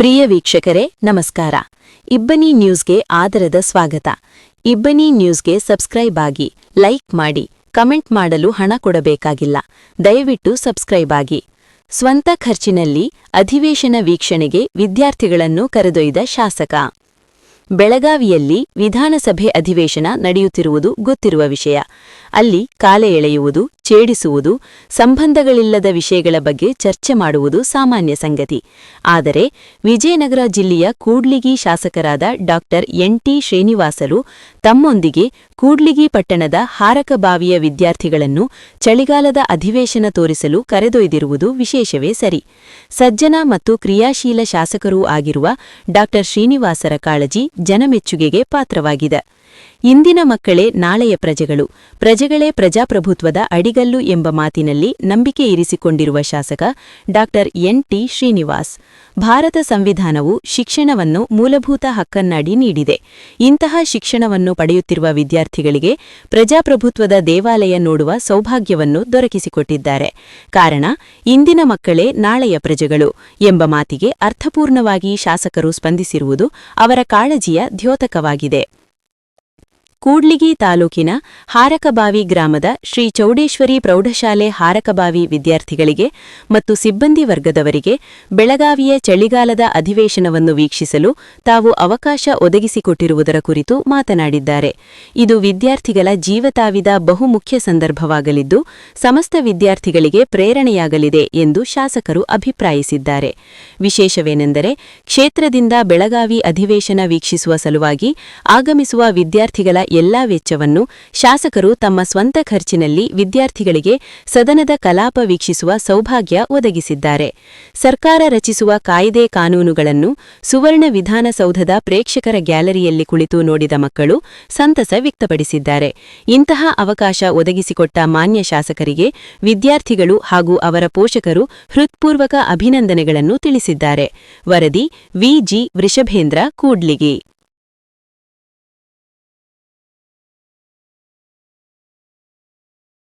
ಪ್ರಿಯ ವೀಕ್ಷಕರೇ, ನಮಸ್ಕಾರ. ಇಬ್ಬನಿ ನ್ಯೂಸ್ಗೆ ಆದರದ ಸ್ವಾಗತ. ಇಬ್ಬನಿ ನ್ಯೂಸ್ಗೆ ಸಬ್ಸ್ಕ್ರೈಬ್ ಆಗಿ, ಲೈಕ್ ಮಾಡಿ, ಕಮೆಂಟ್ ಮಾಡಲು ಹಣ ಕೊಡಬೇಕಾಗಿಲ್ಲ. ದಯವಿಟ್ಟು ಸಬ್ಸ್ಕ್ರೈಬ್ ಆಗಿ. ಸ್ವಂತ ಖರ್ಚಿನಲ್ಲಿ ಅಧಿವೇಶನ ವೀಕ್ಷಣೆಗೆ ವಿದ್ಯಾರ್ಥಿಗಳನ್ನು ಕರೆದೊಯ್ದ ಶಾಸಕ. ಬೆಳಗಾವಿಯಲ್ಲಿ ವಿಧಾನಸಭೆ ಅಧಿವೇಶನ ನಡೆಯುತ್ತಿರುವುದು ಗೊತ್ತಿರುವ ವಿಷಯ. ಅಲ್ಲಿ ಕಾಲೆ ಎಳೆಯುವುದು ಛೇಡಿಸುವುದು, ಸಂಬಂಧಗಳಿಲ್ಲದ ವಿಷಯಗಳ ಬಗ್ಗೆ ಚರ್ಚೆ ಮಾಡುವುದು ಸಾಮಾನ್ಯ ಸಂಗತಿ. ಆದರೆ, ವಿಜಯನಗರ ಜಿಲ್ಲೆಯ ಕೂಡ್ಲಿಗಿ ಶಾಸಕರಾದ ಡಾ. ಎನ್ಟಿ ಶ್ರೀನಿವಾಸರು ತಮ್ಮೊಂದಿಗೆ ಕೂಡ್ಲಿಗಿ ಪಟ್ಟಣದ ಹಾರಕಬಾವಿಯ ವಿದ್ಯಾರ್ಥಿಗಳನ್ನು ಚಳಿಗಾಲದ ಅಧಿವೇಶನ ತೋರಿಸಲು ಕರೆದೊಯ್ದಿರುವುದು ವಿಶೇಷವೇ ಸರಿ. ಸಜ್ಜನ ಮತ್ತು ಕ್ರಿಯಾಶೀಲ ಶಾಸಕರೂ ಆಗಿರುವ ಡಾ. ಶ್ರೀನಿವಾಸರ ಕಾಳಜಿ ಜನಮೆಚ್ಚುಗೆಗೆ ಪಾತ್ರವಾಗಿದೆ. ಇಂದಿನ ಮಕ್ಕಳೇ ನಾಳೆಯ ಪ್ರಜೆಗಳು. ಪ್ರಜೆಗಳೇ ಪ್ರಜಾಪ್ರಭುತ್ವದ ಅಡಿಗಲ್ಲು ಎಂಬ ಮಾತಿನಲ್ಲಿ ನಂಬಿಕೆ ಇರಿಸಿಕೊಂಡಿರುವ ಶಾಸಕ ಡಾ. ಎನ್ಟಿ ಶ್ರೀನಿವಾಸ್. ಭಾರತ ಸಂವಿಧಾನವು ಶಿಕ್ಷಣವನ್ನು ಮೂಲಭೂತ ಹಕ್ಕನ್ನಾಡಿ ನೀಡಿದೆ. ಇಂತಹ ಶಿಕ್ಷಣವನ್ನು ಪಡೆಯುತ್ತಿರುವ ವಿದ್ಯಾರ್ಥಿಗಳಿಗೆ ಪ್ರಜಾಪ್ರಭುತ್ವದ ದೇವಾಲಯ ನೋಡುವ ಸೌಭಾಗ್ಯವನ್ನು ದೊರಕಿಸಿಕೊಟ್ಟಿದ್ದಾರೆ. ಕಾರಣ, ಇಂದಿನ ಮಕ್ಕಳೇ ನಾಳೆಯ ಪ್ರಜೆಗಳು ಎಂಬ ಮಾತಿಗೆ ಅರ್ಥಪೂರ್ಣವಾಗಿ ಶಾಸಕರು ಸ್ಪಂದಿಸಿರುವುದು ಅವರ ಕಾಳಜಿಯ ದ್ಯೋತಕವಾಗಿದೆ. ಕೂಡ್ಲಿಗಿ ತಾಲೂಕಿನ ಹಾರಕಬಾವಿ ಗ್ರಾಮದ ಶ್ರೀ ಚೌಡೇಶ್ವರಿ ಪ್ರೌಢಶಾಲೆ ಹಾರಕಬಾವಿ ವಿದ್ಯಾರ್ಥಿಗಳಿಗೆ ಮತ್ತು ಸಿಬ್ಬಂದಿ ವರ್ಗದವರಿಗೆ ಬೆಳಗಾವಿಯ ಚಳಿಗಾಲದ ಅಧಿವೇಶನವನ್ನು ವೀಕ್ಷಿಸಲು ತಾವು ಅವಕಾಶ ಒದಗಿಸಿಕೊಟ್ಟಿರುವುದರ ಕುರಿತು ಮಾತನಾಡಿದ್ದಾರೆ. ಇದು ವಿದ್ಯಾರ್ಥಿಗಳ ಜೀವತಾವಿದ ಬಹುಮುಖ್ಯ ಸಂದರ್ಭವಾಗಲಿದ್ದು, ಸಮಸ್ತ ವಿದ್ಯಾರ್ಥಿಗಳಿಗೆ ಪ್ರೇರಣೆಯಾಗಲಿದೆ ಎಂದು ಶಾಸಕರು ಅಭಿಪ್ರಾಯಿಸಿದ್ದಾರೆ. ವಿಶೇಷವೇನೆಂದರೆ, ಕ್ಷೇತ್ರದಿಂದ ಬೆಳಗಾವಿ ಅಧಿವೇಶನ ವೀಕ್ಷಿಸುವ ಸಲುವಾಗಿ ಆಗಮಿಸುವ ವಿದ್ಯಾರ್ಥಿಗಳ ಎಲ್ಲಾ ವೆಚ್ಚವನ್ನು ಶಾಸಕರು ತಮ್ಮ ಸ್ವಂತ ಖರ್ಚಿನಲ್ಲಿ ವಿದ್ಯಾರ್ಥಿಗಳಿಗೆ ಸದನದ ಕಲಾಪ ವೀಕ್ಷಿಸುವ ಸೌಭಾಗ್ಯ ಒದಗಿಸಿದ್ದಾರೆ. ಸರ್ಕಾರ ರಚಿಸುವ ಕಾಯ್ದೆ ಕಾನೂನುಗಳನ್ನು ಸುವರ್ಣ ವಿಧಾನಸೌಧದ ಪ್ರೇಕ್ಷಕರ ಗ್ಯಾಲರಿಯಲ್ಲಿ ಕುಳಿತು ನೋಡಿದ ಮಕ್ಕಳು ಸಂತಸ ವ್ಯಕ್ತಪಡಿಸಿದ್ದಾರೆ. ಇಂತಹ ಅವಕಾಶ ಒದಗಿಸಿಕೊಟ್ಟ ಮಾನ್ಯ ಶಾಸಕರಿಗೆ ವಿದ್ಯಾರ್ಥಿಗಳು ಹಾಗೂ ಅವರ ಪೋಷಕರು ಹೃತ್ಪೂರ್ವಕ ಅಭಿನಂದನೆಗಳನ್ನು ತಿಳಿಸಿದ್ದಾರೆ. ವರದಿ ವಿಜಿ ವೃಷಭೇಂದ್ರ ಕೂಡ್ಲಿಗಿ.